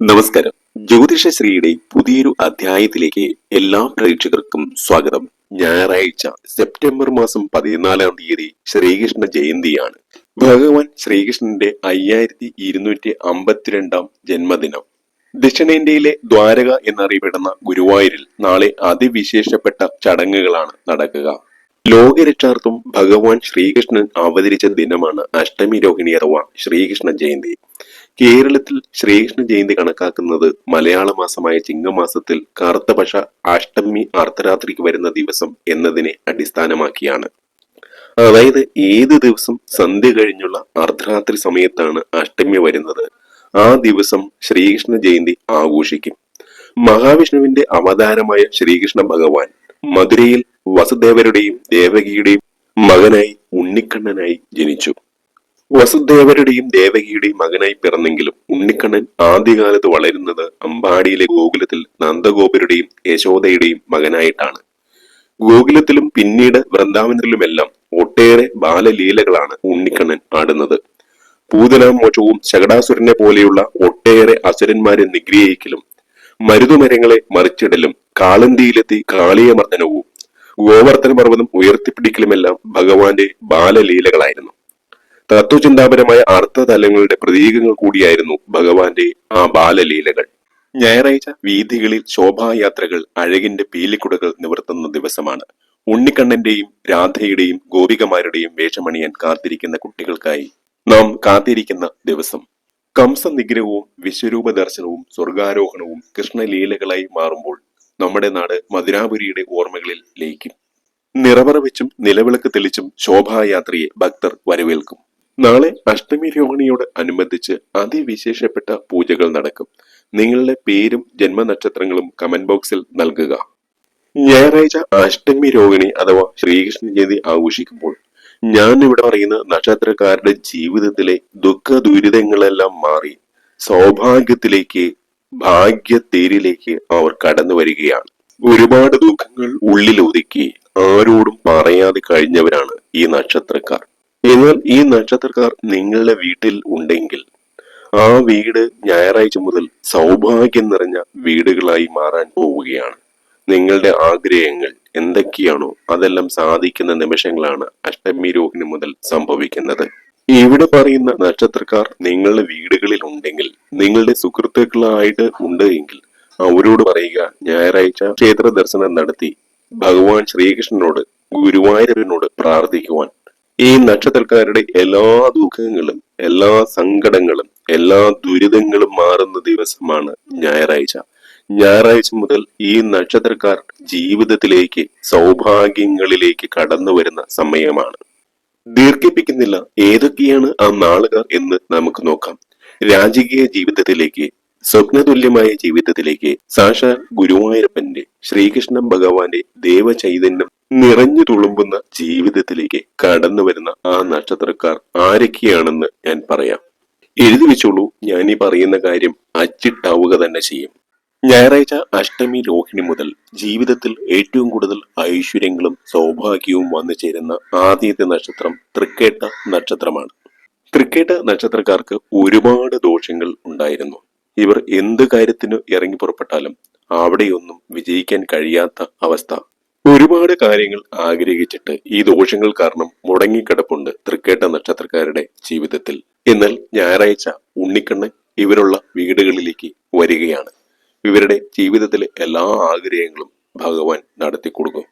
നമസ്കാരം. ജ്യോതിഷശ്രീയുടെ പുതിയൊരു അധ്യായത്തിലേക്ക് എല്ലാ പ്രേക്ഷകർക്കും സ്വാഗതം. ഞായറാഴ്ച സെപ്റ്റംബർ മാസം പതിനാലാം തീയതി ശ്രീകൃഷ്ണ ജയന്തിയാണ്. ഭഗവാൻ ശ്രീകൃഷ്ണന്റെ അയ്യായിരത്തി ഇരുന്നൂറ്റി അമ്പത്തിരണ്ടാം ജന്മദിനം. ദക്ഷിണേന്ത്യയിലെ ദ്വാരക എന്നറിയപ്പെടുന്ന ഗുരുവായൂരിൽ നാളെ അതിവിശേഷപ്പെട്ട ചടങ്ങുകളാണ് നടക്കുക. ലോകരക്ഷാർത്ഥം ഭഗവാൻ ശ്രീകൃഷ്ണൻ അവതരിച്ച ദിനമാണ് അഷ്ടമി രോഹിണി അഥവാ ശ്രീകൃഷ്ണ ജയന്തി. കേരളത്തിൽ ശ്രീകൃഷ്ണ ജയന്തി കണക്കാക്കുന്നത് മലയാള മാസമായ ചിങ്ങമാസത്തിൽ കറുത്തപക്ഷ അഷ്ടമി അർദ്ധരാത്രിക്ക് വരുന്ന ദിവസം എന്നതിനെ അടിസ്ഥാനമാക്കിയാണ്. അതായത് ഏത് ദിവസം സന്ധ്യ കഴിഞ്ഞുള്ള അർദ്ധരാത്രി സമയത്താണ് അഷ്ടമി വരുന്നത്. ആ ദിവസം ശ്രീകൃഷ്ണ ജയന്തി ആഘോഷിക്കും. മഹാവിഷ്ണുവിന്റെ അവതാരമായ ശ്രീകൃഷ്ണ ഭഗവാൻ മധുരയിൽ വസുദേവരുടെയും ദേവകിയുടെയും മകനായി ഉണ്ണിക്കണ്ണനായി ജനിച്ചു. വസുദേവരുടെയും ദേവകിയുടെയും മകനായി പിറന്നെങ്കിലും ഉണ്ണിക്കണ്ണൻ ആദ്യകാലത്ത് വളരുന്നത് അമ്പാടിയിലെ ഗോകുലത്തിൽ നന്ദഗോപരുടെയും യശോദയുടെയും മകനായിട്ടാണ്. ഗോകുലത്തിലും പിന്നീട് വൃന്ദാവനത്തിലുമെല്ലാം ഒട്ടേറെ ബാലലീലകളാണ് ഉണ്ണിക്കണ്ണൻ ആടുന്നത് പൂതനാമോക്ഷവും ശകടാസുരനെ പോലെയുള്ള ഒട്ടേറെ അസുരന്മാരെ നിഗ്രഹിക്കലും മരുതുമരങ്ങളെ മറിച്ചിടലും കാളന്തിയിലെത്തി കാളിയമർദ്ദനവും ഗോവർദ്ധന പർവതം ഉയർത്തിപ്പിടിക്കലുമെല്ലാം ഭഗവാന്റെ ബാലലീലകളായിരുന്നു. തത്വചിന്താപരമായ അർത്ഥതലങ്ങളുടെ പ്രതീകങ്ങൾ കൂടിയായിരുന്നു ഭഗവാന്റെ ആ ബാലലീലകൾ. ഞായറാഴ്ച വീഥികളിൽ ശോഭായാത്രകൾ അഴകിന്റെ പീലിക്കുടകൾ നിവർത്തുന്ന ദിവസമാണ്. ഉണ്ണിക്കണ്ണന്റെയും രാധയുടെയും ഗോപികമാരുടെയും വേഷമണിയാൻ കാത്തിരിക്കുന്ന കുട്ടികൾക്കായി നാം കാത്തിരിക്കുന്ന ദിവസം. കംസനിഗ്രഹവും വിശ്വരൂപ ദർശനവും സ്വർഗാരോഹണവും കൃഷ്ണലീലകളായി മാറുമ്പോൾ നമ്മുടെ നാട് മധുരാപുരിയുടെ ഓർമ്മകളിൽ ലയിക്കും. നിറവറ വെച്ചും നിലവിളക്ക് തെളിച്ചും ശോഭായാത്രയെ ഭക്തർ വരവേൽക്കും. നാളെ അഷ്ടമി രോഹിണിയോട് അനുബന്ധിച്ച് അതിവിശേഷപ്പെട്ട പൂജകൾ നടക്കും. നിങ്ങളുടെ പേരും ജന്മനക്ഷത്രങ്ങളും കമന്റ് ബോക്സിൽ നൽകുക. ഞായറാഴ്ച അഷ്ടമി രോഹിണി അഥവാ ശ്രീകൃഷ്ണ ജയന്തി ആഘോഷിക്കുമ്പോൾ ഞാൻ ഇവിടെ പറയുന്ന നക്ഷത്രക്കാരുടെ ജീവിതത്തിലെ ദുഃഖ ദുരിതങ്ങളെല്ലാം മാറി സൗഭാഗ്യത്തിലേക്ക് ഭാഗ്യത്തേരിലേക്ക് അവർ കടന്നു വരികയാണ്. ഒരുപാട് ദുഃഖങ്ങൾ ഉള്ളിൽ ഒതുക്കി ആരോടും പറയാതെ കഴിഞ്ഞവരാണ് ഈ നക്ഷത്രക്കാർ. എന്നാൽ ഈ നക്ഷത്രക്കാർ നിങ്ങളുടെ വീട്ടിൽ ഉണ്ടെങ്കിൽ ആ വീട് ഞായറാഴ്ച മുതൽ സൗഭാഗ്യം നിറഞ്ഞ വീടുകളായി മാറാൻ പോവുകയാണ്. നിങ്ങളുടെ ആഗ്രഹങ്ങൾ എന്തൊക്കെയാണോ അതെല്ലാം സാധിക്കുന്ന നിമിഷങ്ങളാണ് അഷ്ടമി രോഹിണി മുതൽ സംഭവിക്കുന്നത്. ഇവിടെ പറയുന്ന നക്ഷത്രക്കാർ നിങ്ങളുടെ വീടുകളിൽ ഉണ്ടെങ്കിൽ നിങ്ങളുടെ സുഹൃത്തുക്കളായിട്ട് ഉണ്ട് എങ്കിൽ അവരോട് പറയുക ഞായറാഴ്ച ക്ഷേത്ര ദർശനം നടത്തി ഭഗവാൻ ശ്രീകൃഷ്ണനോട് ഗുരുവായൂരനോട് പ്രാർത്ഥിക്കുവാൻ ഈ നക്ഷത്രക്കാരുടെ എല്ലാ ദുഃഖങ്ങളും എല്ലാ സങ്കടങ്ങളും എല്ലാ ദുരിതങ്ങളും മാറുന്ന ദിവസമാണ് ഞായറാഴ്ച. ഞായറാഴ്ച മുതൽ ഈ നക്ഷത്രക്കാർ ജീവിതത്തിലേക്ക് സൗഭാഗ്യങ്ങളിലേക്ക് കടന്നു വരുന്ന സമയമാണ്. ദീർഘിപ്പിക്കുന്നില്ല ഏതൊക്കെയാണ് ആ നാളുകൾ എന്ന് നമുക്ക് നോക്കാം. രാജകീയ ജീവിതത്തിലേക്ക് സ്വപ്നതുല്യമായ ജീവിതത്തിലേക്ക് സാക്ഷാൽ ഗുരുവായൂരപ്പന്റെ ശ്രീകൃഷ്ണ ഭഗവാന്റെ ദേവചൈതന്യം നിറഞ്ഞു തുളുമ്പുന്ന ജീവിതത്തിലേക്ക് കടന്നു വരുന്ന ആ നക്ഷത്രക്കാർ ആരൊക്കെയാണെന്ന് ഞാൻ പറയാം. എഴുതി വെച്ചോളൂ ഞാൻ ഈ പറയുന്ന കാര്യം അച്ചിട്ടാവുക തന്നെ ചെയ്യും. ഞായറാഴ്ച അഷ്ടമി രോഹിണി മുതൽ ജീവിതത്തിൽ ഏറ്റവും കൂടുതൽ ഐശ്വര്യങ്ങളും സൗഭാഗ്യവും വന്നു ചേരുന്ന ആദ്യത്തെ നക്ഷത്രം തൃക്കേട്ട നക്ഷത്രമാണ്. തൃക്കേട്ട നക്ഷത്രക്കാർക്ക് ഒരുപാട് ദോഷങ്ങൾ ഉണ്ടായിരുന്നു. ഇവർ എന്ത് കാര്യത്തിന് ഇറങ്ങി പുറപ്പെട്ടാലും അവിടെയൊന്നും വിജയിക്കാൻ കഴിയാത്ത അവസ്ഥ ഒരുപാട് കാര്യങ്ങൾ ആഗ്രഹിച്ചിട്ട് ഈ ദോഷങ്ങൾ കാരണം മുടങ്ങിക്കിടപ്പുണ്ട് തൃക്കേട്ട നക്ഷത്രക്കാരുടെ ജീവിതത്തിൽ. എന്നാൽ ഞായറാഴ്ച ഉണ്ണിക്കണ്ണൻ ഇവരുള്ള വീടുകളിലേക്ക് വരികയാണ്. ഇവരുടെ ജീവിതത്തിലെ എല്ലാ ആഗ്രഹങ്ങളും ഭഗവാൻ നടത്തി കൊടുക്കും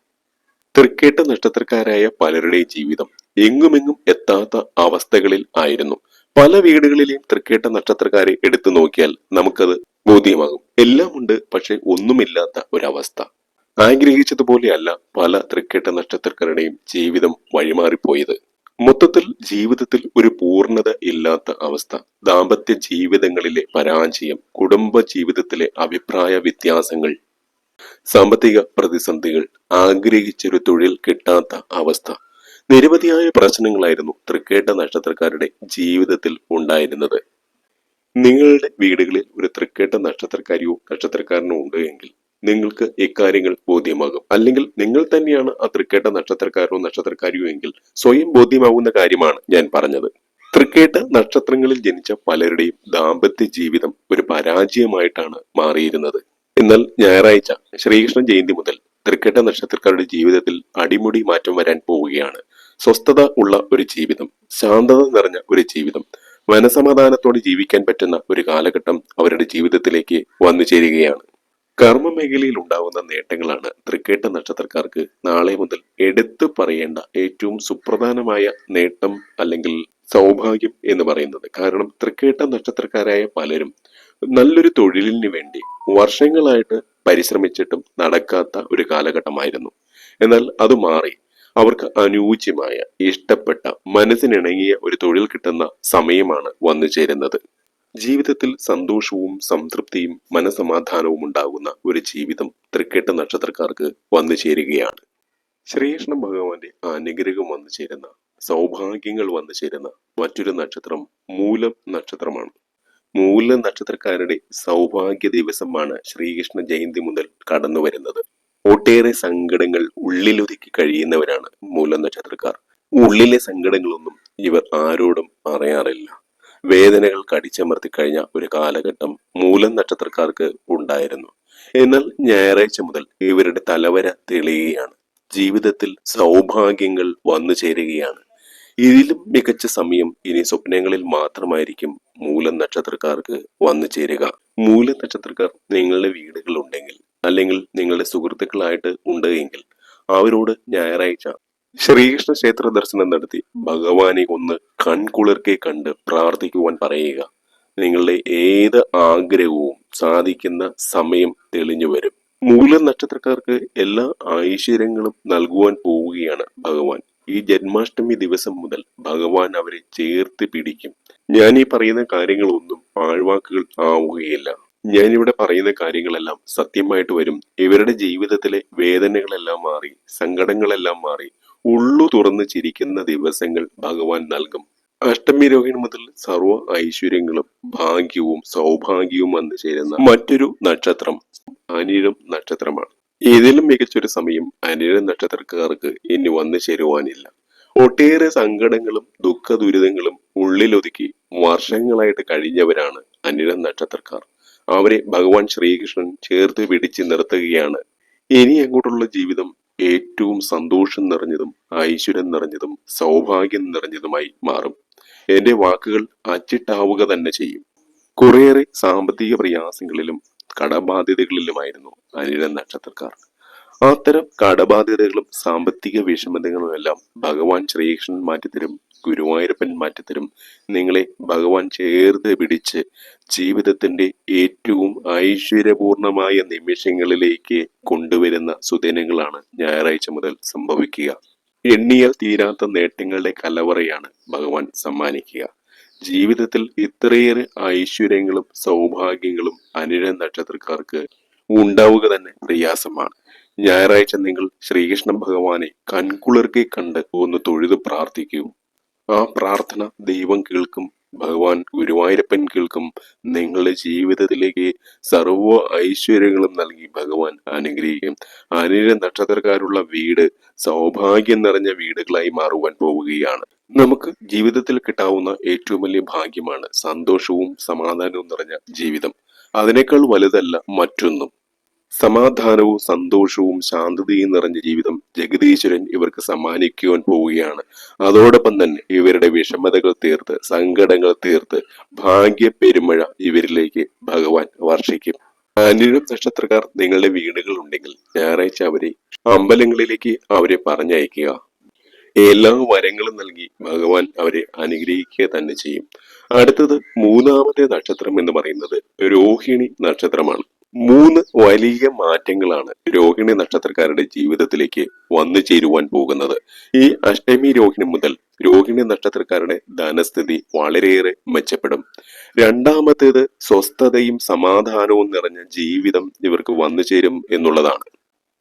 തൃക്കേട്ട നക്ഷത്രക്കാരായ പലരുടെയും ജീവിതം എങ്ങുമെങ്ങും എത്താത്ത അവസ്ഥകളിൽ ആയിരുന്നു. പല വീടുകളിലെയും തൃക്കേട്ട നക്ഷത്രക്കാരെ എടുത്തു നോക്കിയാൽ നമുക്കത് ബോധ്യമാകും. എല്ലാമുണ്ട് പക്ഷെ ഒന്നുമില്ലാത്ത ഒരവസ്ഥ. ആഗ്രഹിച്ചതുപോലെയല്ല പല തൃക്കേട്ട നക്ഷത്രക്കാരുടെയും ജീവിതം വഴിമാറിപ്പോയത്. മൊത്തത്തിൽ ജീവിതത്തിൽ ഒരു പൂർണത ഇല്ലാത്ത അവസ്ഥ. ദാമ്പത്യ ജീവിതങ്ങളിലെ പരാജയം കുടുംബ ജീവിതത്തിലെ അഭിപ്രായ വ്യത്യാസങ്ങൾ സാമ്പത്തിക പ്രതിസന്ധികൾ ആഗ്രഹിച്ചൊരു തൊഴിൽ കിട്ടാത്ത അവസ്ഥ. നിരവധിയായ പ്രശ്നങ്ങളായിരുന്നു തൃക്കേട്ട നക്ഷത്രക്കാരുടെ ജീവിതത്തിൽ ഉണ്ടായിരുന്നത്. നിങ്ങളുടെ വീടുകളിൽ ഒരു തൃക്കേട്ട നക്ഷത്രക്കാരിയോ നക്ഷത്രക്കാരനോ ഉണ്ട് എങ്കിൽ നിങ്ങൾക്ക് ഇക്കാര്യങ്ങൾ ബോധ്യമാകും. അല്ലെങ്കിൽ നിങ്ങൾ തന്നെയാണ് ആ തൃക്കേട്ട നക്ഷത്രക്കാരനോ നക്ഷത്രക്കാരിയോ എങ്കിൽ സ്വയം ബോധ്യമാകുന്ന കാര്യമാണ് ഞാൻ പറഞ്ഞത്. തൃക്കേട്ട നക്ഷത്രങ്ങളിൽ ജനിച്ച പലരുടെയും ദാമ്പത്യ ജീവിതം ഒരു പരാജയമായിട്ടാണ് മാറിയിരുന്നത്. എന്നാൽ ഞായറാഴ്ച ശ്രീകൃഷ്ണ ജയന്തി മുതൽ തൃക്കേട്ട നക്ഷത്രക്കാരുടെ ജീവിതത്തിൽ അടിമുടി മാറ്റം വരാൻ പോവുകയാണ്. സ്വസ്ഥത ഉള്ള ഒരു ജീവിതം ശാന്തത നിറഞ്ഞ ഒരു ജീവിതം മനസമാധാനത്തോടെ ജീവിക്കാൻ പറ്റുന്ന ഒരു കാലഘട്ടം അവരുടെ ജീവിതത്തിലേക്ക് വന്നു ചേരുകയാണ്. കർമ്മ മേഖലയിൽ ഉണ്ടാകുന്ന നേട്ടങ്ങളാണ് തൃക്കേട്ട നക്ഷത്രക്കാർക്ക് നാളെ മുതൽ എടുത്തു പറയേണ്ട ഏറ്റവും സുപ്രധാനമായ നേട്ടം അല്ലെങ്കിൽ സൗഭാഗ്യം എന്ന് പറയുന്നത്. കാരണം തൃക്കേട്ട നക്ഷത്രക്കാരായ പലരും നല്ലൊരു തൊഴിലിന് വേണ്ടി വർഷങ്ങളായിട്ട് പരിശ്രമിച്ചിട്ടും നടക്കാത്ത ഒരു കാലഘട്ടമായിരുന്നു. എന്നാൽ അത് മാറി. അവർക്ക് അനുയോജ്യമായ ഇഷ്ടപ്പെട്ട മനസ്സിനിണങ്ങിയ ഒരു തൊഴിൽ കിട്ടുന്ന സമയമാണ് വന്നു ചേരുന്നത് ജീവിതത്തിൽ സന്തോഷവും സംതൃപ്തിയും മനസമാധാനവും ഉണ്ടാകുന്ന ഒരു ജീവിതം തൃക്കേട്ട നക്ഷത്രക്കാർക്ക് വന്നു ചേരുകയാണ്. ശ്രീകൃഷ്ണ ഭഗവാന്റെ അനുഗ്രഹം വന്നു ചേരുന്ന സൗഭാഗ്യങ്ങൾ വന്നു ചേരുന്ന മറ്റൊരു നക്ഷത്രം മൂലം നക്ഷത്രമാണ്. മൂല നക്ഷത്രക്കാരുടെ സൗഭാഗ്യ ദിവസമാണ് ശ്രീകൃഷ്ണ ജയന്തി മുതൽ കടന്നു വരുന്നത്. ഒട്ടേറെ സങ്കടങ്ങൾ ഉള്ളിലൊതുക്കി കഴിയുന്നവരാണ് മൂല നക്ഷത്രക്കാർ. ഉള്ളിലെ സങ്കടങ്ങളൊന്നും ഇവർ ആരോടും പറയാറില്ല. വേദനകൾ കടിച്ചമർത്തി കഴിഞ്ഞ ഒരു കാലഘട്ടം മൂലം നക്ഷത്രക്കാർക്ക് ഉണ്ടായിരുന്നു. എന്നാൽ ഞായറാഴ്ച മുതൽ ഇവരുടെ തലവര തെളിയുകയാണ്. ജീവിതത്തിൽ സൗഭാഗ്യങ്ങൾ വന്നു ചേരുകയാണ്. ഇതിലും മികച്ച സമയം ഇനി സ്വപ്നങ്ങളിൽ മാത്രമായിരിക്കും മൂലം നക്ഷത്രക്കാർക്ക് വന്നു ചേരുക. മൂല നക്ഷത്രക്കാർ നിങ്ങളുടെ വീടുകളുണ്ടെങ്കിൽ അല്ലെങ്കിൽ നിങ്ങളുടെ സുഹൃത്തുക്കളായിട്ട് ഉണ്ടെങ്കിൽ അവരോട് ഞായറാഴ്ച ശ്രീകൃഷ്ണ ക്ഷേത്ര ദർശനം നടത്തി ഭഗവാനെ ഒന്ന് കൺകുളിർക്കെ കണ്ട് പ്രാർത്ഥിക്കുവാൻ പറയുക. നിങ്ങളുടെ ഏത് ആഗ്രഹവും സാധിക്കുന്ന സമയം തെളിഞ്ഞു വരും. മൂല നക്ഷത്രക്കാർക്ക് എല്ലാ ഐശ്വര്യങ്ങളും നൽകുവാൻ പോവുകയാണ് ഭഗവാൻ. ഈ ജന്മാഷ്ടമി ദിവസം മുതൽ ഭഗവാൻ അവരെ ചേർത്ത് പിടിക്കും. ഞാൻ ഈ പറയുന്ന കാര്യങ്ങളൊന്നും പാഴ്വാക്കുകൾ ആവുകയില്ല. ഞാനിവിടെ പറയുന്ന കാര്യങ്ങളെല്ലാം സത്യമായിട്ട് വരും. ഇവരുടെ ജീവിതത്തിലെ വേദനകളെല്ലാം മാറി സങ്കടങ്ങളെല്ലാം മാറി ഉള്ളു തുറന്ന് ചിരിക്കുന്ന ദിവസങ്ങൾ ഭഗവാൻ നൽകും. അഷ്ടമി രോഹിണി മുതൽ സർവ ഐശ്വര്യങ്ങളും ഭാഗ്യവും സൗഭാഗ്യവും വന്നു ചേരുന്ന മറ്റൊരു നക്ഷത്രം അനിഴം നക്ഷത്രമാണ്. ഇതിലും മികച്ചൊരു സമയം അനിഴം നക്ഷത്രക്കാർക്ക് ഇനി വന്നു ചേരുവാനില്ല. ഒട്ടേറെ സങ്കടങ്ങളും ദുഃഖ ദുരിതങ്ങളും ഉള്ളിലൊതുക്കി വർഷങ്ങളായിട്ട് കഴിഞ്ഞവരാണ് അനിഴം നക്ഷത്രക്കാർ. അവരെ ഭഗവാൻ ശ്രീകൃഷ്ണൻ ചേർത്ത് പിടിച്ച് നിർത്തുകയാണ്. ഇനി അങ്ങോട്ടുള്ള ജീവിതം ഏറ്റവും സന്തോഷം നിറഞ്ഞതും ഐശ്വര്യം നിറഞ്ഞതും സൗഭാഗ്യം നിറഞ്ഞതുമായി മാറും. എന്റെ വാക്കുകൾ അച്ചിട്ടാവുക തന്നെ ചെയ്യും. കുറേയേറെ സാമ്പത്തിക പ്രയാസങ്ങളിലും കടബാധ്യതകളിലുമായിരുന്നു അനിഴ നക്ഷത്രക്കാർ. അത്തരം കടബാധ്യതകളും സാമ്പത്തിക വിഷമതകളും എല്ലാം ഭഗവാൻ ശ്രീകൃഷ്ണൻ മാറ്റിത്തരും ഗുരുവായൂരപ്പൻ മാറ്റിത്തരും. നിങ്ങളെ ഭഗവാൻ ചേർത്ത് പിടിച്ച് ജീവിതത്തിന്റെ ഏറ്റവും ഐശ്വര്യപൂർണമായ നിമിഷങ്ങളിലേക്ക് കൊണ്ടുവരുന്ന സുദിനങ്ങളാണ് ഞായറാഴ്ച മുതൽ സംഭവിക്കുക. എണ്ണിയാൽ തീരാത്ത നേട്ടങ്ങളുടെ കലവറയാണ് ഭഗവാൻ സമ്മാനിക്കുക. ജീവിതത്തിൽ ഇത്രയേറെ ഐശ്വര്യങ്ങളും സൗഭാഗ്യങ്ങളും അനിഴ നക്ഷത്രക്കാർക്ക് ഉണ്ടാവുക തന്നെ പ്രയാസമാണ്. ഞായറാഴ്ച നിങ്ങൾ ശ്രീകൃഷ്ണ ഭഗവാനെ കൺകുളിർക്കെ കണ്ട് ഒന്ന് തൊഴുത് പ്രാർത്ഥിക്കൂ. ആ പ്രാർത്ഥന ദൈവം കേൾക്കും ഭഗവാൻ ഗുരുവായൂരപ്പൻ കേൾക്കും. നിങ്ങളുടെ ജീവിതത്തിലേക്ക് സർവ ഐശ്വര്യങ്ങളും നൽകി ഭഗവാൻ അനുഗ്രഹിക്കും. അനിര നക്ഷത്രക്കാരുള്ള വീട് സൗഭാഗ്യം നിറഞ്ഞ വീടുകളായി മാറുവാൻ പോവുകയാണ്. നമുക്ക് ജീവിതത്തിൽ കിട്ടാവുന്ന ഏറ്റവും വലിയ ഭാഗ്യമാണ് സന്തോഷവും സമാധാനവും നിറഞ്ഞ ജീവിതം. അതിനേക്കാൾ വലുതല്ല മറ്റൊന്നും. സമാധാനവും സന്തോഷവും ശാന്തതയും നിറഞ്ഞ ജീവിതം ജഗദീശ്വരൻ ഇവർക്ക് സമ്മാനിക്കുവാൻ പോവുകയാണ്. അതോടൊപ്പം തന്നെ ഇവരുടെ വിഷമതകൾ തീർത്ത് സങ്കടങ്ങൾ തീർത്ത് ഭാഗ്യ പെരുമഴ ഇവരിലേക്ക് ഭഗവാൻ വർഷിക്കും. അനിഴം നക്ഷത്രക്കാർ നിങ്ങളുടെ വീടുകൾ ഉണ്ടെങ്കിൽ ഞായറാഴ്ച അവരെ അമ്പലങ്ങളിലേക്ക് അവരെ പറഞ്ഞയക്കുക. എല്ലാ വരങ്ങളും നൽകി ഭഗവാൻ അവരെ അനുഗ്രഹിക്കുക തന്നെ ചെയ്യും. അടുത്തത് മൂന്നാമത്തെ നക്ഷത്രം എന്ന് പറയുന്നത് രോഹിണി നക്ഷത്രമാണ്. മൂന്ന് വലിയ മാറ്റങ്ങളാണ് രോഹിണി നക്ഷത്രക്കാരുടെ ജീവിതത്തിലേക്ക് വന്നു ചേരുവാൻ പോകുന്നത്. ഈ അഷ്ടമി രോഹിണി മുതൽ രോഹിണി നക്ഷത്രക്കാരുടെ ധനസ്ഥിതി വളരെയേറെ മെച്ചപ്പെടും. രണ്ടാമത്തേത് സ്വസ്ഥതയും സമാധാനവും നിറഞ്ഞ ജീവിതം ഇവർക്ക് വന്നു ചേരും എന്നുള്ളതാണ്.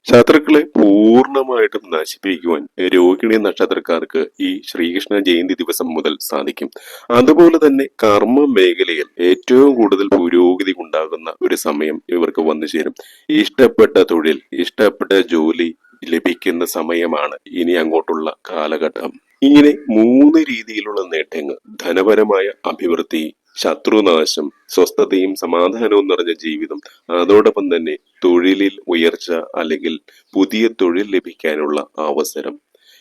ശത്രുക്കളെ പൂർണമായിട്ടും നശിപ്പിക്കുവാൻ രോഹിണി നക്ഷത്രക്കാർക്ക് ഈ ശ്രീകൃഷ്ണ ജയന്തി ദിവസം മുതൽ സാധിക്കും. അതുപോലെ തന്നെ കർമ്മ മേഖലയിൽ ഏറ്റവും കൂടുതൽ പുരോഗതി ഉണ്ടാകുന്ന ഒരു സമയം ഇവർക്ക് വന്നു ചേരും. ഇഷ്ടപ്പെട്ട തൊഴിൽ ഇഷ്ടപ്പെട്ട ജോലി ലഭിക്കുന്ന സമയമാണ് ഇനി അങ്ങോട്ടുള്ള കാലഘട്ടം. ഇങ്ങനെ മൂന്ന് രീതിയിലുള്ള നേട്ടങ്ങൾ ധനപരമായ അഭിവൃദ്ധി ശത്രുനാശം സ്വസ്ഥതയും സമാധാനവും നിറഞ്ഞ ജീവിതം അതോടൊപ്പം തന്നെ തൊഴിലിൽ ഉയർച്ച അല്ലെങ്കിൽ പുതിയ തൊഴിൽ ലഭിക്കാനുള്ള അവസരം.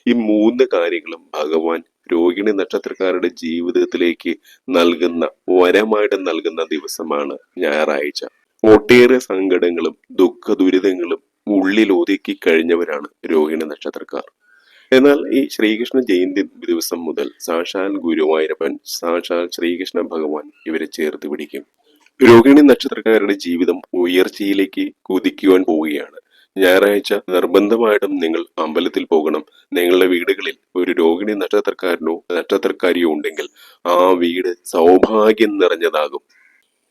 ഈ മൂന്ന് കാര്യങ്ങളും ഭഗവാൻ രോഹിണി നക്ഷത്രക്കാരുടെ ജീവിതത്തിലേക്ക് നൽകുന്ന വരമായിട്ട് നൽകുന്ന ദിവസമാണ് ഞായറാഴ്ച. ഒട്ടേറെ സങ്കടങ്ങളും ദുഃഖ ദുരിതങ്ങളും ഉള്ളിൽ ഒതുക്കി കഴിഞ്ഞവരാണ് രോഹിണി നക്ഷത്രക്കാർ. എന്നാൽ ഈ ശ്രീകൃഷ്ണ ജയന്തി ദിവസം മുതൽ സാക്ഷാൽ ഗുരുവായൂരപ്പൻ സാക്ഷാൽ ശ്രീകൃഷ്ണ ഭഗവാൻ ഇവരെ ചേർത്ത് പിടിക്കും. രോഹിണി നക്ഷത്രക്കാരുടെ ജീവിതം ഉയർച്ചയിലേക്ക് കുതിക്കുവാൻ പോവുകയാണ്. ഞായറാഴ്ച നിർബന്ധമായിട്ടും നിങ്ങൾ അമ്പലത്തിൽ പോകണം. നിങ്ങളുടെ വീടുകളിൽ ഒരു രോഹിണി നക്ഷത്രക്കാരനോ നക്ഷത്രക്കാരിയോ ഉണ്ടെങ്കിൽ ആ വീട് സൗഭാഗ്യം നിറഞ്ഞതാകും.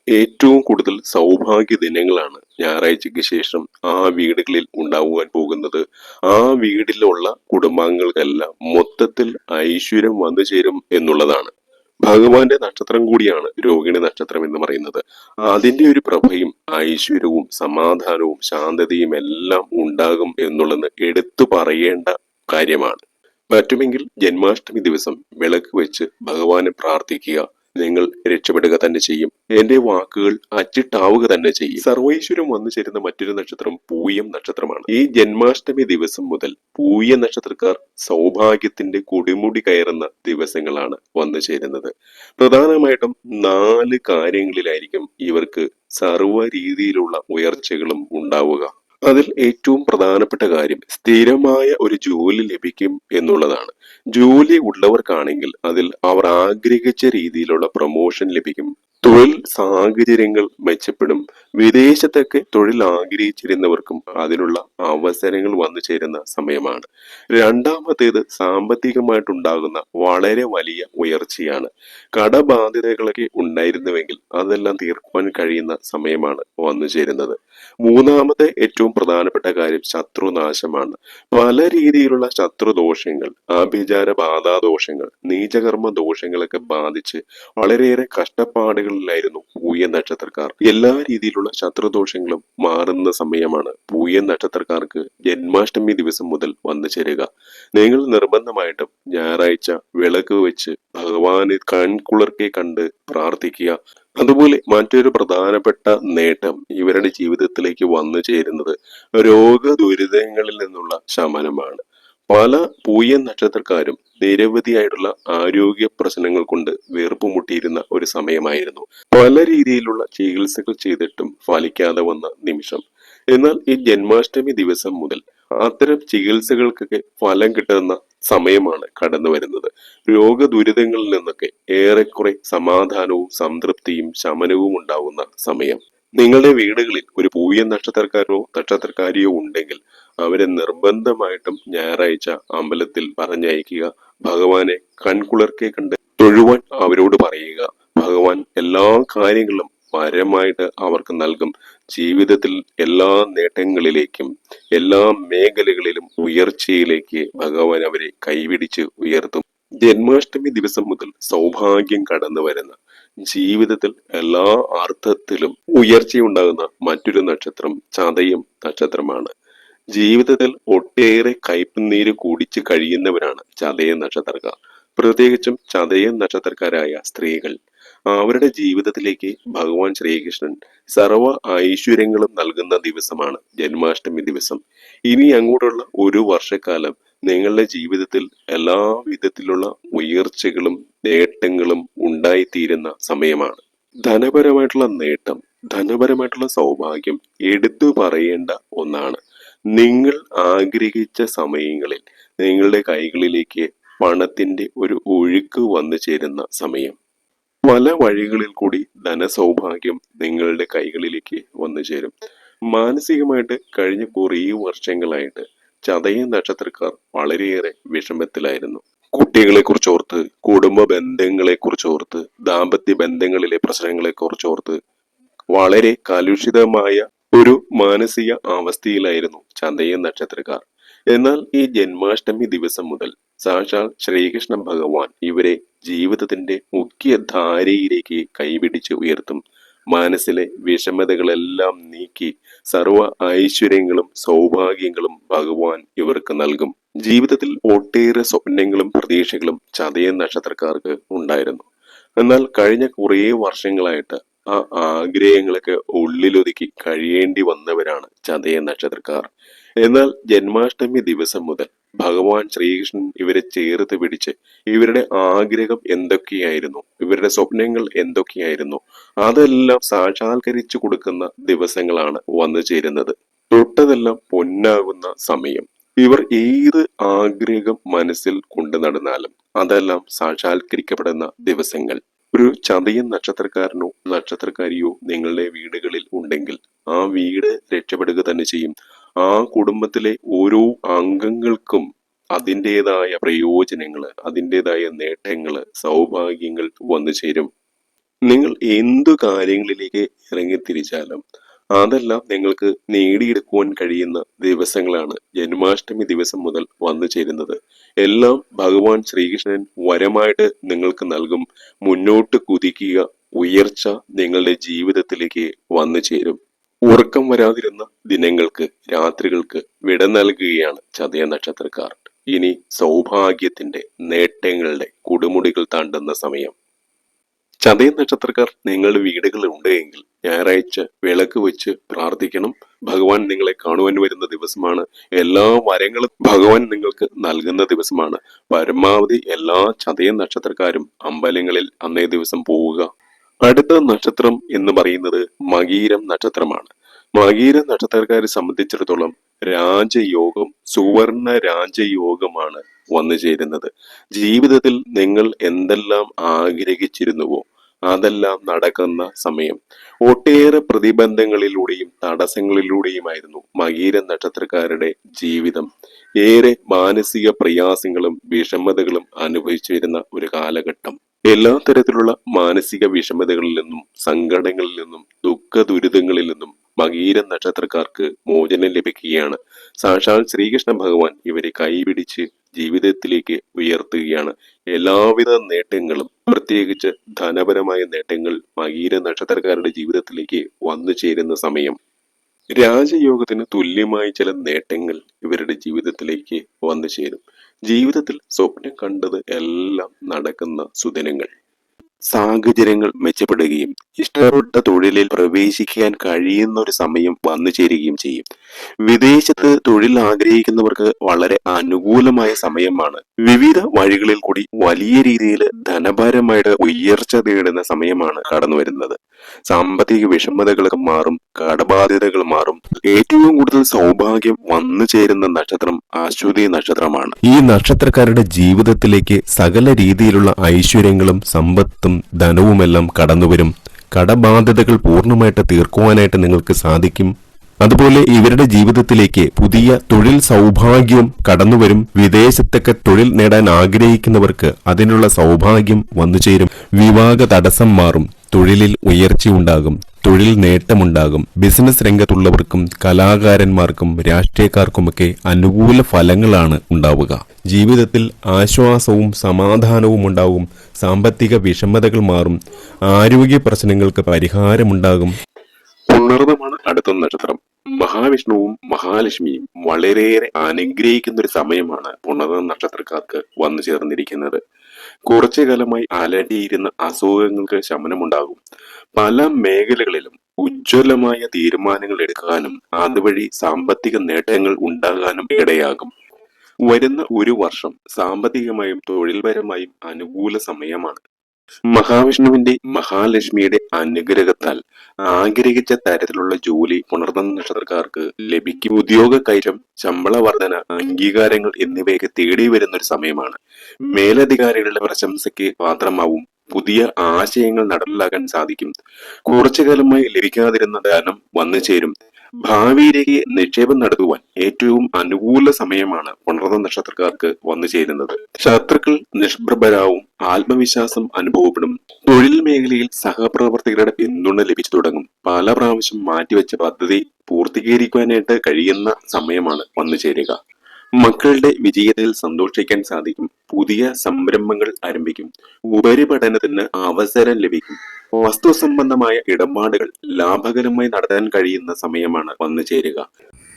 ഏറ്റവും കൂടുതൽ സൗഭാഗ്യ ദിനങ്ങളാണ് ഞായറാഴ്ചയ്ക്ക് ശേഷം ആ വീടുകളിൽ ഉണ്ടാവുവാൻ പോകുന്നത്. ആ വീടിലുള്ള കുടുംബാംഗങ്ങൾക്കെല്ലാം മൊത്തത്തിൽ ഐശ്വര്യം വന്നു ചേരും എന്നുള്ളതാണ്. ഭഗവാന്റെ നക്ഷത്രം കൂടിയാണ് രോഹിണി നക്ഷത്രം എന്ന് പറയുന്നത്. അതിന്റെ ഒരു പ്രഭയും ഐശ്വര്യവും സമാധാനവും ശാന്തതയും എല്ലാം ഉണ്ടാകും എന്നുള്ളത് എടുത്തു പറയേണ്ട കാര്യമാണ്. പറ്റുമെങ്കിൽ ജന്മാഷ്ടമി ദിവസം വിളക്ക് വെച്ച് ഭഗവാനെ പ്രാർത്ഥിക്കുക നിങ്ങൾ രക്ഷപ്പെടുക തന്നെ ചെയ്യും. എന്റെ വാക്കുകൾ അച്ചിട്ടാവുക തന്നെ ചെയ്യും. സർവൈശ്വരം വന്നു ചേരുന്ന മറ്റൊരു നക്ഷത്രം പൂയം നക്ഷത്രമാണ്. ഈ ജന്മാഷ്ടമി ദിവസം മുതൽ പൂയ നക്ഷത്രക്കാർ സൗഭാഗ്യത്തിന്റെ കൊടിമുടി കയറുന്ന ദിവസങ്ങളാണ് വന്നു ചേരുന്നത്. പ്രധാനമായിട്ടും നാല് കാര്യങ്ങളിലായിരിക്കും ഇവർക്ക് സർവ രീതിയിലുള്ള ഉയർച്ചകളും ഉണ്ടാവുക. അതിൽ ഏറ്റവും പ്രധാനപ്പെട്ട കാര്യം സ്ഥിരമായ ഒരു ജോലി ലഭിക്കും എന്നുള്ളതാണ്. ജോലി ഉള്ളവർക്കാണെങ്കിൽ അതിൽ അവർ ആഗ്രഹിച്ച രീതിയിലുള്ള പ്രൊമോഷൻ ലഭിക്കും. തൊഴിൽ സാഹചര്യങ്ങൾ മെച്ചപ്പെടും. വിദേശത്തൊക്കെ തൊഴിൽ ആഗ്രഹിച്ചിരുന്നവർക്കും അതിനുള്ള അവസരങ്ങൾ വന്നു ചേരുന്ന സമയമാണ്. രണ്ടാമത്തേത് സാമ്പത്തികമായിട്ടുണ്ടാകുന്ന വളരെ വലിയ ഉയർച്ചയാണ്. കടബാധ്യതകളൊക്കെ ഉണ്ടായിരുന്നുവെങ്കിൽ അതെല്ലാം തീർക്കുവാൻ കഴിയുന്ന സമയമാണ് വന്നു ചേരുന്നത്. മൂന്നാമത്തെ ഏറ്റവും പ്രധാനപ്പെട്ട കാര്യം ശത്രുനാശമാണ്. പല രീതിയിലുള്ള ശത്രുദോഷങ്ങൾ ആഭിചാര ബാധാദോഷങ്ങൾ നീചകർമ്മ ദോഷങ്ങളൊക്കെ ബാധിച്ച് വളരെയേറെ കഷ്ടപ്പാടുകളിലായിരുന്നു പൂയ നക്ഷത്രക്കാർ. എല്ലാ രീതിയിലുള്ള ശത്രുദോഷങ്ങളും മാറുന്ന സമയമാണ്. പൂയ നക്ഷത്രക്കാർക്ക് ജന്മാഷ്ടമി ദിവസം മുതൽ വന്നു ചേരുക. നിങ്ങൾ നിർബന്ധമായിട്ടും ഞായറാഴ്ച വിളക്ക് വെച്ച് ഭഗവാനെ കൺകുളിർക്കെ കണ്ട് പ്രാർത്ഥിക്കുക. അതുപോലെ മറ്റൊരു പ്രധാനപ്പെട്ട നേട്ടം ഇവരുടെ ജീവിതത്തിലേക്ക് വന്നു ചേരുന്നത് രോഗ ദുരിതങ്ങളിൽ നിന്നുള്ള ശമനമാണ്. പല പൂയ നക്ഷത്രക്കാരും നിരവധിയായിട്ടുള്ള ആരോഗ്യ പ്രശ്നങ്ങൾ കൊണ്ട് വീർപ്പുമുട്ടിയിരുന്ന ഒരു സമയമായിരുന്നു. പല രീതിയിലുള്ള ചികിത്സകൾ ചെയ്തിട്ടും ഫലിക്കാതെ വന്ന നിമിഷം. എന്നാൽ ഈ ജന്മാഷ്ടമി ദിവസം മുതൽ അത്തരം ചികിത്സകൾക്കൊക്കെ ഫലം കിട്ടുന്ന സമയമാണ് കടന്നു വരുന്നത്. രോഗദുരിതങ്ങളിൽ നിന്നൊക്കെ ഏറെക്കുറെ സമാധാനവും സംതൃപ്തിയും ശമനവും ഉണ്ടാവുന്ന സമയം. നിങ്ങളുടെ വീടുകളിൽ ഒരു പൂയ നക്ഷത്രക്കാരോ നക്ഷത്രക്കാരിയോ ഉണ്ടെങ്കിൽ അവരെ നിർബന്ധമായിട്ടും ഞായറാഴ്ച അമ്പലത്തിൽ പറഞ്ഞയക്കുക. ഭഗവാനെ കൺകുളിർക്കെ കണ്ട് തൊഴുവാൻ അവരോട് പറയുക. ഭഗവാൻ എല്ലാ കാര്യങ്ങളും പരമായിട്ട് അവർക്ക് നൽകും. ജീവിതത്തിൽ എല്ലാ നേട്ടങ്ങളിലേക്കും എല്ലാ മേഖലകളിലും ഉയർച്ചയിലേക്ക് ഭഗവാൻ അവരെ കൈവിടിച്ച് ഉയർത്തും. ജന്മാഷ്ടമി ദിവസം മുതൽ സൗഭാഗ്യം കടന്നു വരുന്ന ജീവിതത്തിൽ എല്ലാ അർത്ഥത്തിലും ഉയർച്ചയുണ്ടാകുന്ന മറ്റൊരു നക്ഷത്രം ചതയം നക്ഷത്രമാണ്. ജീവിതത്തിൽ ഒട്ടേറെ കയ്പുനീര് കുടിച്ച് കഴിയുന്നവരാണ് ചതയ നക്ഷത്രക്കാർ. പ്രത്യേകിച്ചും ചതയ നക്ഷത്രക്കാരായ സ്ത്രീകൾ. അവരുടെ ജീവിതത്തിലേക്ക് ഭഗവാൻ ശ്രീകൃഷ്ണൻ സർവ ഐശ്വര്യങ്ങളും നൽകുന്ന ദിവസമാണ് ജന്മാഷ്ടമി ദിവസം. ഇനി അങ്ങോട്ടുള്ള ഒരു വർഷക്കാലം നിങ്ങളുടെ ജീവിതത്തിൽ എല്ലാ വിധത്തിലുള്ള ഉയർച്ചകളും നേട്ടങ്ങളും ഉണ്ടായിത്തീരുന്ന സമയമാണ്. ധനപരമായിട്ടുള്ള നേട്ടം ധനപരമായിട്ടുള്ള സൗഭാഗ്യം എടുത്തു പറയേണ്ട ഒന്നാണ് നിങ്ങൾ ആഗ്രഹിച്ച സമയങ്ങളിൽ നിങ്ങളുടെ കൈകളിലേക്ക് പണത്തിന്റെ ഒരു ഒഴുക്ക് വന്നു ചേരുന്ന സമയം. പല വഴികളിൽ കൂടി ധനസൗഭാഗ്യം നിങ്ങളുടെ കൈകളിലേക്ക് വന്നു ചേരും. മാനസികമായിട്ട് കഴിഞ്ഞ കുറേ വർഷങ്ങളായിട്ട് ചതയ നക്ഷത്രക്കാർ വളരെയേറെ വിഷമത്തിലായിരുന്നു. കുട്ടികളെ കുറിച്ച് ഓർത്ത് കുടുംബ ബന്ധങ്ങളെ കുറിച്ച് ഓർത്ത് ദാമ്പത്യ ബന്ധങ്ങളിലെ പ്രശ്നങ്ങളെ കുറിച്ച് ഓർത്ത് വളരെ കലുഷിതമായ ഒരു മാനസിക അവസ്ഥയിലായിരുന്നു ചതയ നക്ഷത്രക്കാർ. എന്നാൽ ഈ ജന്മാഷ്ടമി ദിവസം മുതൽ സാക്ഷാൽ ശ്രീകൃഷ്ണ ഭഗവാൻ ഇവരെ ജീവിതത്തിന്റെ മുഖ്യ ധാരയിലേക്ക് കൈപിടിച്ച് ഉയർത്തും. മനസ്സിലെ വിഷമതകളെല്ലാം നീക്കി സർവ ഐശ്വര്യങ്ങളും സൗഭാഗ്യങ്ങളും ഭഗവാൻ ഇവർക്ക് നൽകും. ജീവിതത്തിൽ ഒട്ടേറെ സ്വപ്നങ്ങളും പ്രതീക്ഷകളും ചതയ നക്ഷത്രക്കാർക്ക് ഉണ്ടായിരുന്നു. എന്നാൽ കഴിഞ്ഞ കുറേ വർഷങ്ങളായിട്ട് ആ ആഗ്രഹങ്ങളൊക്കെ ഉള്ളിലൊതുക്കി കഴിയേണ്ടി വന്നവരാണ് ചതയ നക്ഷത്രക്കാർ. എന്നാൽ ജന്മാഷ്ടമി ദിവസം മുതൽ ഭഗവാൻ ശ്രീകൃഷ്ണൻ ഇവരെ ചേർത്ത് പിടിച്ച് ഇവരുടെ ആഗ്രഹം എന്തൊക്കെയായിരുന്നു ഇവരുടെ സ്വപ്നങ്ങൾ എന്തൊക്കെയായിരുന്നു അതെല്ലാം സാക്ഷാത്കരിച്ചു കൊടുക്കുന്ന ദിവസങ്ങളാണ് വന്നു ചേരുന്നത്. തൊട്ടതെല്ലാം പൊന്നാകുന്ന സമയം. ഇവർ ഏത് ആഗ്രഹം മനസ്സിൽ കൊണ്ടു നടന്നാലും അതെല്ലാം സാക്ഷാത്കരിക്കപ്പെടുന്ന ദിവസങ്ങൾ. ഒരു ചതയൻ നക്ഷത്രക്കാരനോ നക്ഷത്രക്കാരിയോ നിങ്ങളുടെ വീടുകളിൽ ഉണ്ടെങ്കിൽ ആ വീട് രക്ഷപ്പെടുക തന്നെ ചെയ്യും. ആ കുടുംബത്തിലെ ഓരോ അംഗങ്ങൾക്കും അതിന്റെതായ പ്രയോജനങ്ങൾ അതിന്റെതായ നേട്ടങ്ങൾ സൗഭാഗ്യങ്ങൾ വന്നു ചേരും നിങ്ങൾ എന്തു കാര്യങ്ങളിലേക്ക് ഇറങ്ങിത്തിരിച്ചാലും അതെല്ലാം നിങ്ങൾക്ക് നേടിയെടുക്കുവാൻ കഴിയുന്ന ദിവസങ്ങളാണ്. ജന്മാഷ്ടമി ദിവസം മുതൽ വന്നു ചേരുന്നത്. എല്ലാം ഭഗവാൻ ശ്രീകൃഷ്ണൻ വരമായിട്ട് നിങ്ങൾക്ക് നൽകും. മുന്നോട്ട് കുതിക്കുക ഉയർച്ച നിങ്ങളുടെ ജീവിതത്തിലേക്ക് വന്നു ചേരും. ഉറക്കം വരാതിരുന്ന ദിനങ്ങൾക്ക് രാത്രികൾക്ക് വിട നൽകുകയാണ് ചതയ നക്ഷത്രക്കാർ. ഇനി സൗഭാഗ്യത്തിന്റെ നേട്ടങ്ങളുടെ കുടുമുടികൾ താണ്ടുന്ന സമയം. ചതയ നക്ഷത്രക്കാർ നിങ്ങളുടെ വീടുകളിൽ ഉണ്ടെങ്കിൽ ഞായറാഴ്ച വിളക്ക് വെച്ച് പ്രാർത്ഥിക്കണം. ഭഗവാൻ നിങ്ങളെ കാണുവാൻ വരുന്ന ദിവസമാണ്. എല്ലാ വരങ്ങളും ഭഗവാൻ നിങ്ങൾക്ക് നൽകുന്ന ദിവസമാണ്. പരമാവധി എല്ലാ ചതയ നക്ഷത്രക്കാരും അമ്പലങ്ങളിൽ അന്നേ ദിവസം പോവുക. അടുത്ത നക്ഷത്രം എന്ന് പറയുന്നത് മകീരം നക്ഷത്രമാണ്. മകീര നക്ഷത്രക്കാരെ സംബന്ധിച്ചിടത്തോളം രാജയോഗം സുവർണ രാജയോഗമാണ് വന്നു ചേരുന്നത് ജീവിതത്തിൽ നിങ്ങൾ എന്തെല്ലാം ആഗ്രഹിച്ചിരുന്നുവോ അതെല്ലാം നടക്കുന്ന സമയം. ഒട്ടേറെ പ്രതിബന്ധങ്ങളിലൂടെയും തടസ്സങ്ങളിലൂടെയുമായിരുന്നു മകീര നക്ഷത്രക്കാരുടെ ജീവിതം. ഏറെ മാനസിക പ്രയാസങ്ങളും വിഷമതകളും അനുഭവിച്ചു വരുന്ന ഒരു കാലഘട്ടം. എല്ലാ തരത്തിലുള്ള മാനസിക വിഷമതകളിൽ നിന്നും സങ്കടങ്ങളിൽ നിന്നും ദുഃഖ ദുരിതങ്ങളിൽ നിന്നും മകീര നക്ഷത്രക്കാർക്ക് മോചനം ലഭിക്കുകയാണ്. സാക്ഷാൽ ശ്രീകൃഷ്ണ ഭഗവാൻ ഇവരെ കൈപിടിച്ച് ജീവിതത്തിലേക്ക് ഉയർത്തുകയാണ്. എല്ലാവിധ നേട്ടങ്ങളും പ്രത്യേകിച്ച് ധനപരമായ നേട്ടങ്ങൾ മകീര നക്ഷത്രക്കാരുടെ ജീവിതത്തിലേക്ക് വന്നു ചേരുന്ന സമയം. രാജയോഗത്തിന് തുല്യമായ ചില നേട്ടങ്ങൾ ഇവരുടെ ജീവിതത്തിലേക്ക് വന്നു ചേരും. ജീവിതത്തിൽ സ്വപ്നം കണ്ടത് എല്ലാം നടക്കുന്ന സുദിനങ്ങൾ. സാഹചര്യങ്ങൾ മെച്ചപ്പെടുകയും ഇഷ്ടപ്പെട്ട തൊഴിലിൽ പ്രവേശിക്കാൻ കഴിയുന്ന ഒരു സമയം വന്നു ചേരുകയും ചെയ്യും. വിദേശത്ത് തൊഴിൽ ആഗ്രഹിക്കുന്നവർക്ക് വളരെ അനുകൂലമായ സമയമാണ്. വിവിധ വഴികളിൽ കൂടി വലിയ രീതിയിൽ ധനപരമായിട്ട് ഉയർച്ച നേടുന്ന സമയമാണ് കടന്നു വരുന്നത്. സാമ്പത്തിക വിഷമതകളൊക്കെ മാറും കടബാധ്യതകൾ മാറും. ഏറ്റവും കൂടുതൽ സൗഭാഗ്യം വന്നു ചേരുന്ന നക്ഷത്രം അശ്വതി നക്ഷത്രമാണ്. ഈ നക്ഷത്രക്കാരുടെ ജീവിതത്തിലേക്ക് സകല രീതിയിലുള്ള ഐശ്വര്യങ്ങളും സമ്പത്തും ധനവുമെല്ലാം കടന്നുവരും. കടബാധ്യതകൾ പൂർണമായിട്ട് തീർക്കുവാനായിട്ട് നിങ്ങൾക്ക് സാധിക്കും. അതുപോലെ ഇവരുടെ ജീവിതത്തിലേക്ക് പുതിയ തൊഴിൽ സൗഭാഗ്യവും കടന്നുവരും. വിദേശത്തൊക്കെ തൊഴിൽ നേടാൻ ആഗ്രഹിക്കുന്നവർക്ക് അതിനുള്ള സൗഭാഗ്യം വന്നുചേരും വിവാഹ തടസ്സം മാറും. തൊഴിലിൽ ഉയർച്ചയുണ്ടാകും തൊഴിൽ നേട്ടമുണ്ടാകും. ബിസിനസ് രംഗത്തുള്ളവർക്കും കലാകാരന്മാർക്കും രാഷ്ട്രീയക്കാർക്കുമൊക്കെ അനുകൂല ഫലങ്ങളാണ് ഉണ്ടാവുക. ജീവിതത്തിൽ ആശ്വാസവും സമാധാനവും ഉണ്ടാവും സാമ്പത്തിക വിഷമതകൾ മാറും. ആരോഗ്യ പ്രശ്നങ്ങൾക്ക് പരിഹാരമുണ്ടാകും. പുണർന്നമാണ് അടുത്ത നക്ഷത്രം. മഹാവിഷ്ണുവും മഹാലക്ഷ്മിയും വളരെയേറെ അനുഗ്രഹിക്കുന്ന ഒരു സമയമാണ് പുണർന്ന നക്ഷത്രക്കാർക്ക് വന്നു ചേർന്നിരിക്കുന്നത്. കുറച്ചു കാലമായി അലട്ടിയിരുന്ന അസുഖങ്ങൾക്ക് ശമനമുണ്ടാകും. പല മേഖലകളിലും ഉജ്ജ്വലമായ തീരുമാനങ്ങൾ എടുക്കാനും അതുവഴി സാമ്പത്തിക നേട്ടങ്ങൾ ഉണ്ടാകാനും ഇടയാകും. വരുന്ന ഒരു വർഷം സാമ്പത്തികമായും തൊഴിൽപരമായും അനുകൂല സമയമാണ്. മഹാവിഷ്ണുവിന്റെ മഹാലക്ഷ്മിയുടെ അനുഗ്രഹത്താൽ ആഗ്രഹിച്ച തരത്തിലുള്ള ജോലി പുണർന്ന നക്ഷത്രക്കാർക്ക് ലഭിക്കും. ഉദ്യോഗ കയറ്റം ശമ്പള വർധന അംഗീകാരങ്ങൾ എന്നിവയൊക്കെ തേടി വരുന്ന ഒരു സമയമാണ്. മേലധികാരികളുടെ പ്രശംസയ്ക്ക് പാത്രമാവും പുതിയ ആശയങ്ങൾ നടപ്പിലാക്കാൻ സാധിക്കും. കുറച്ചു കാലമായി ലഭിക്കാതിരുന്ന ധനം വന്നു ചേരും. ഭാവിയിലേക്ക് നിക്ഷേപം നടത്തുവാൻ ഏറ്റവും അനുകൂല സമയമാണ് പുണർന്ന നക്ഷത്രക്കാർക്ക് വന്നു ചേരുന്നത്. ശത്രുക്കൾ നിഷ്പ്രഭരാവും ആത്മവിശ്വാസം അനുഭവപ്പെടും. തൊഴിൽ മേഖലയിൽ സഹപ്രവർത്തകരുടെ പിന്തുണ ലഭിച്ചു തുടങ്ങും. പല പ്രാവശ്യം മാറ്റിവെച്ച പദ്ധതി പൂർത്തീകരിക്കാനായിട്ട് കഴിയുന്ന സമയമാണ് വന്നു ചേരുക. മക്കളുടെ വിജയത്തിൽ സന്തോഷിക്കാൻ സാധിക്കും. പുതിയ സംരംഭങ്ങൾ ആരംഭിക്കും. ഉപരിപഠനത്തിന് അവസരം ലഭിക്കും. വസ്തു സംബന്ധമായ ഇടപാടുകൾ ലാഭകരമായി നടത്താൻ കഴിയുന്ന സമയമാണ് വന്നു ചേരുക.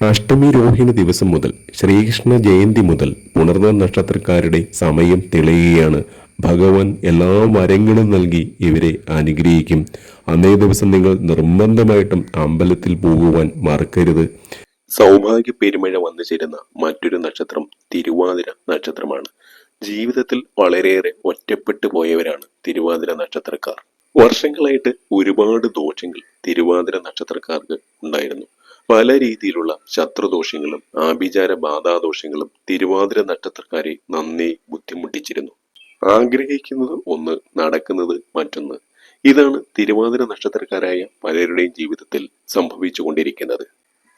അഷ്ടമി രോഹിണി ദിവസം മുതൽ ശ്രീകൃഷ്ണ ജയന്തി മുതൽ പുണർന്ന നക്ഷത്രക്കാരുടെ സമയം തെളിയുകയാണ്. ഭഗവാൻ എല്ലാ വരങ്ങളും നൽകി ഇവരെ അനുഗ്രഹിക്കും. അന്നേ ദിവസം നിങ്ങൾ നിർബന്ധമായിട്ടും അമ്പലത്തിൽ പോകുവാൻ മറക്കരുത്. സൗഭാഗ്യ പെരുമഴ വന്നു ചേരുന്ന മറ്റൊരു നക്ഷത്രം തിരുവാതിര നക്ഷത്രമാണ്. ജീവിതത്തിൽ വളരെയേറെ ഒറ്റപ്പെട്ടു പോയവരാണ് തിരുവാതിര നക്ഷത്രക്കാർ. വർഷങ്ങളായിട്ട് ഒരുപാട് ദോഷങ്ങൾ തിരുവാതിര നക്ഷത്രക്കാർക്ക് ഉണ്ടായിരുന്നു. പല രീതിയിലുള്ള ശത്രുദോഷങ്ങളും ആഭിചാര ബാധാദോഷങ്ങളും തിരുവാതിര നക്ഷത്രക്കാരെ നന്നേ ബുദ്ധിമുട്ടിച്ചിരുന്നു. ആഗ്രഹിക്കുന്നത് ഒന്ന് നടക്കുന്നത് മറ്റൊന്ന്. ഇതാണ് തിരുവാതിര നക്ഷത്രക്കാരായ പലരുടെയും ജീവിതത്തിൽ സംഭവിച്ചുകൊണ്ടിരിക്കുന്നത്.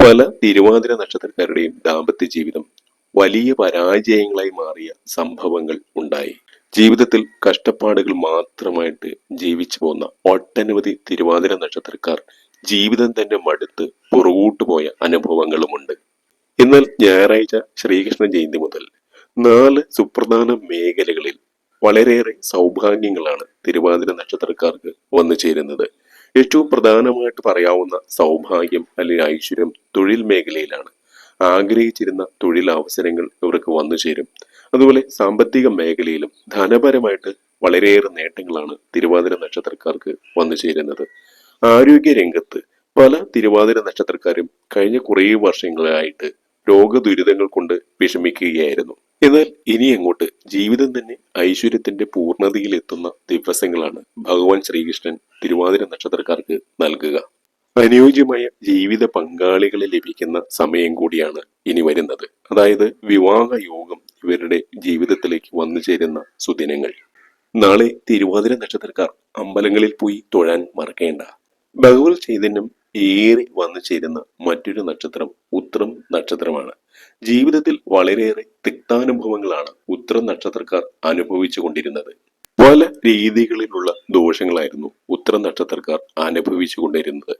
പല തിരുവാതിര നക്ഷത്രക്കാരുടെയും ദാമ്പത്യ ജീവിതം വലിയ പരാജയങ്ങളായി മാറിയ സംഭവങ്ങൾ ഉണ്ടായി. ജീവിതത്തിൽ കഷ്ടപ്പാടുകൾ മാത്രമായിട്ട് ജീവിച്ചു പോന്ന ഒട്ടനവധി തിരുവാതിര നക്ഷത്രക്കാർ ജീവിതം തന്നെ മടുത്ത് പുറകോട്ട് പോയ അനുഭവങ്ങളുമുണ്ട്. എന്നാൽ ഞായറാഴ്ച ശ്രീകൃഷ്ണ ജയന്തി മുതൽ നാല് സുപ്രധാന മേഖലകളിൽ വളരെയേറെ സൗഭാഗ്യങ്ങളാണ് തിരുവാതിര നക്ഷത്രക്കാർക്ക് വന്നു ചേരുന്നത്. ഏറ്റവും പ്രധാനമായിട്ട് പറയാവുന്ന സൗഭാഗ്യം അല്ലെങ്കിൽ ഐശ്വര്യം തൊഴിൽ മേഖലയിലാണ്. ആഗ്രഹിച്ചിരുന്ന തൊഴിലവസരങ്ങൾ ഇവർക്ക് വന്നു ചേരും. അതുപോലെ സാമ്പത്തിക മേഖലയിലും ധനപരമായിട്ട് വളരെയേറെ നേട്ടങ്ങളാണ് തിരുവാതിര നക്ഷത്രക്കാർക്ക് വന്നു ചേരുന്നത്. ആരോഗ്യ രംഗത്ത് പല തിരുവാതിര നക്ഷത്രക്കാരും കഴിഞ്ഞ കുറേ വർഷങ്ങളായിട്ട് രോഗദുരിതങ്ങൾ കൊണ്ട് വിഷമിക്കുകയായിരുന്നു. എന്നാൽ ഇനി അങ്ങോട്ട് ജീവിതം തന്നെ ഐശ്വര്യത്തിന്റെ പൂർണതയിൽ എത്തുന്ന ദിവസങ്ങളാണ് ഭഗവാൻ ശ്രീകൃഷ്ണൻ തിരുവാതിര നക്ഷത്രക്കാർക്ക് നൽകുക. അനുയോജ്യമായ ജീവിത പങ്കാളികളെ ലഭിക്കുന്ന സമയം കൂടിയാണ് ഇനി വരുന്നത്. അതായത് വിവാഹ യോഗം ഇവരുടെ ജീവിതത്തിലേക്ക് വന്നു ചേരുന്ന സുദിനങ്ങൾ. നാളെ തിരുവാതിര നക്ഷത്രക്കാർ അമ്പലങ്ങളിൽ പോയി തൊഴാൻ മറക്കേണ്ട. ഭഗവത് ചൈതന്യം ഏറെ വന്നു ചേരുന്ന മറ്റൊരു നക്ഷത്രം ഉത്രം നക്ഷത്രമാണ്. ജീവിതത്തിൽ വളരെയേറെ തിക്താനുഭവങ്ങളാണ് ഉത്തര നക്ഷത്രക്കാർ അനുഭവിച്ചു കൊണ്ടിരുന്നത്. പല രീതികളിലുള്ള ദോഷങ്ങളായിരുന്നു ഉത്തര നക്ഷത്രക്കാർ അനുഭവിച്ചു കൊണ്ടിരുന്നത്.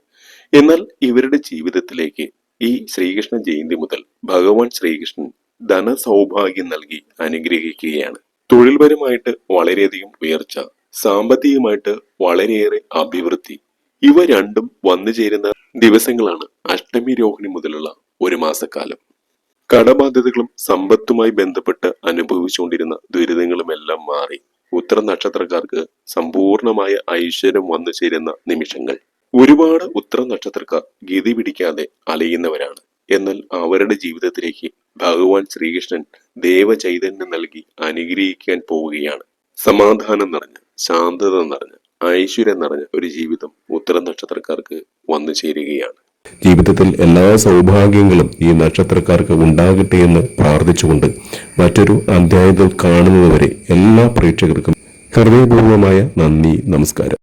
എന്നാൽ ഇവരുടെ ജീവിതത്തിലേക്ക് ഈ ശ്രീകൃഷ്ണ ജയന്തി മുതൽ ഭഗവാൻ ശ്രീകൃഷ്ണൻ ധനസൗഭാഗ്യം നൽകി അനുഗ്രഹിക്കുകയാണ്. തൊഴിൽപരമായിട്ട് വളരെയധികം ഉയർച്ച സാമ്പത്തികമായിട്ട് വളരെയേറെ അഭിവൃദ്ധി ഇവ രണ്ടും വന്നു ചേരുന്ന ദിവസങ്ങളാണ് അഷ്ടമി രോഹിണി മുതലുള്ള ഒരു മാസക്കാലം. കടബാധ്യതകളും സമ്പത്തുമായി ബന്ധപ്പെട്ട് അനുഭവിച്ചുകൊണ്ടിരുന്ന ദുരിതങ്ങളുമെല്ലാം മാറി. ഉത്തര നക്ഷത്രക്കാർക്ക് സമ്പൂർണമായ ഐശ്വര്യം വന്നു ചേരുന്ന നിമിഷങ്ങൾ. ഒരുപാട് ഉത്തര നക്ഷത്രക്കാർ ഗതി പിടിക്കാതെ അലയുന്നവരാണ്. എന്നാൽ അവരുടെ ജീവിതത്തിലേക്ക് ഭഗവാൻ ശ്രീകൃഷ്ണൻ ദേവചൈതന്യം നൽകി അനുഗ്രഹിക്കാൻ പോവുകയാണ്. സമാധാനം നിറഞ്ഞ ശാന്തത നിറഞ്ഞ ഐശ്വര്യം നിറഞ്ഞ ഒരു ജീവിതം ഉത്തര നക്ഷത്രക്കാർക്ക് വന്നു ചേരുകയാണ്. ജീവിതത്തിൽ എല്ലാ സൗഭാഗ്യങ്ങളും ഈ നക്ഷത്രക്കാർക്ക് ഉണ്ടാകട്ടെ എന്ന് പ്രാർത്ഥിച്ചുകൊണ്ട് മറ്റൊരു അധ്യായത്തിൽ കാണുന്നതുവരെ എല്ലാ പ്രേക്ഷകർക്കും ഹൃദയപൂർവമായ നന്ദി നമസ്കാരം.